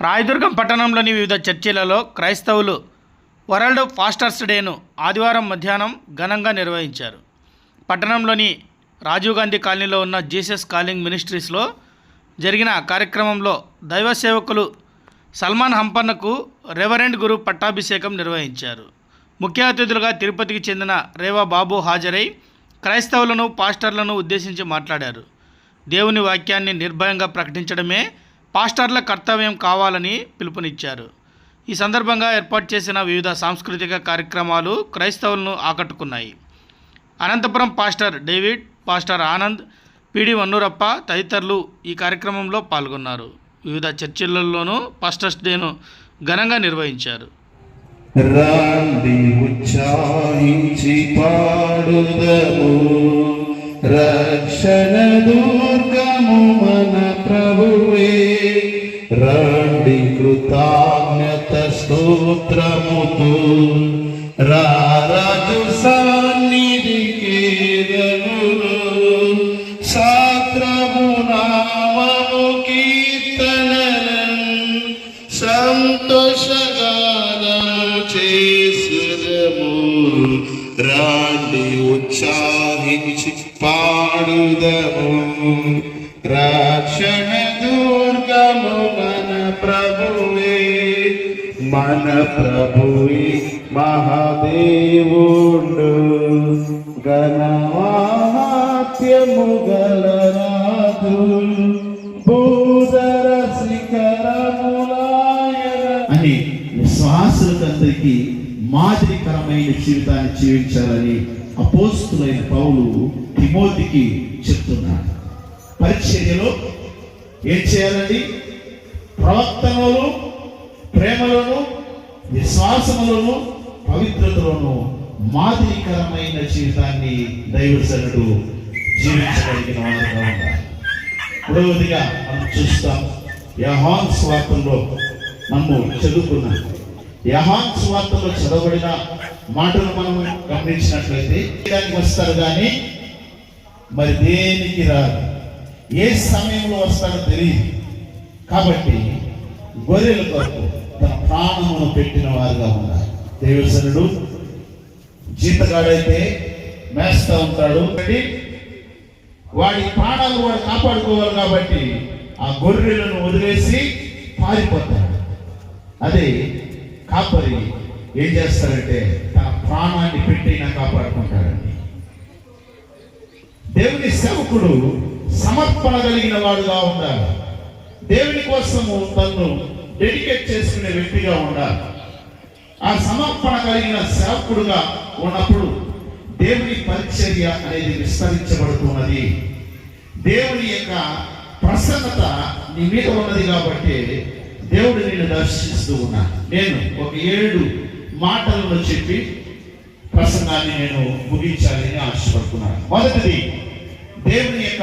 రాయదుర్గం పట్టణంలోని వివిధ చర్చిలలో క్రైస్తవులు వరల్డ్ ఫాస్టర్స్ డేను ఆదివారం మధ్యాహ్నం ఘనంగా నిర్వహించారు. పట్టణంలోని రాజీవ్ గాంధీ కాలనీలో ఉన్న జీసస్ కాలింగ్ మినిస్ట్రీస్లో జరిగిన కార్యక్రమంలో దైవ సేవకులు సల్మాన్ హంపన్నకు రెవరెండ్ గురు పట్టాభిషేకం నిర్వహించారు. ముఖ్య అతిథులుగా తిరుపతికి చెందిన రేవా బాబు హాజరై క్రైస్తవులను పాస్టర్లను ఉద్దేశించి మాట్లాడారు. దేవుని వాక్యాన్ని నిర్భయంగా ప్రకటించడమే పాస్టర్ల కర్తవ్యం కావాలని పిలుపునిచ్చారు. ఈ సందర్భంగా ఏర్పాటు చేసిన వివిధ సాంస్కృతిక కార్యక్రమాలు క్రైస్తవులను ఆకట్టుకున్నాయి. Anantapuram pastor David pastor Anand P D Vannurappa తదితరులు ఈ కార్యక్రమంలో పాల్గొన్నారు. వివిధ చర్చిలలోనూ పాస్టర్స్ డేను ఘనంగా నిర్వహించారు. రక్షణ దుర్గము మన ప్రభువే. రండి కృతజ్ఞత స్తోత్రముతో రాజు సన్నిధికి రనులు సాత్రము నామము కీర్తనలను సంతోషగానము చేసిదము. రాండి ఉత్సాహించి పాడుదము. రక్షణ ప్రభువే మన ప్రభువి మహాదేవుడు. గణమాత్యము గలరాజు భూధర శిఖరములాయన. అని విశ్వాసులకందరికీ మాదిరికరమైన జీవితాన్ని జీవించాలని అపోస్తులైన పౌలు తిమోతికి చెప్తున్నాడు. పరిచర్యలో ఏం చేయాలండి? ప్రవర్తనలో ప్రేమలోను విశ్వాసములను పవిత్రతలోను మాదిరికరమైన జీవితాన్ని దైవజనుడు జీవించగలిగిన వారుగా ఉండాలి. మూడవదిగా మనం చూస్తాం యహాన్ స్వార్థంలో మనము చదువుకున్నాం. యహాన్ స్వార్థంలో చదవబడిన మాటలు మనం గమనించినట్లయితే దానికి వస్తారు కానీ మరి దేనికి రాదు ఏ సమయంలో వస్తారో తెలియదు. కాబట్టి గొర్రెల కొరకు తన ప్రాణమును పెట్టిన వారుగా ఉన్నారు. దేవసనుడు జీతగాడైతే మేస్తా ఉంటాడు. వాడి ప్రాణాలు వాడు కాపాడుకోవాలి కాబట్టి ఆ గొర్రెలను వదిలేసి పారిపోతాడు. అదే కాపరి ఏం చేస్తాడంటే తన ప్రాణాన్ని పెట్టినా కాపాడుకుంటాడండి దేవుని సేవకుడు సమర్పణ కలిగిన వాడుగా ఉండాలి. దేవుని కోసము తను డెడికేట్ చేసుకునే వ్యక్తిగా ఉండాలి. ఆ సమర్పణ కలిగిన సేవకుడుగా ఉన్నప్పుడు దేవుని పరిచర్య అనేది విస్తరించబడుతున్నది. దేవుని యొక్క ప్రసన్నత నీ మీద ఉన్నది కాబట్టి దేవుడు నేను దర్శిస్తూ ఉన్నా నేను ఒక ఏడు మాటలను చెప్పి ప్రసంగాన్ని నేను ముగించాలని ఆశపడుతున్నాను. మొదటిది దేవుని యొక్క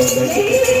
కుంగిపోము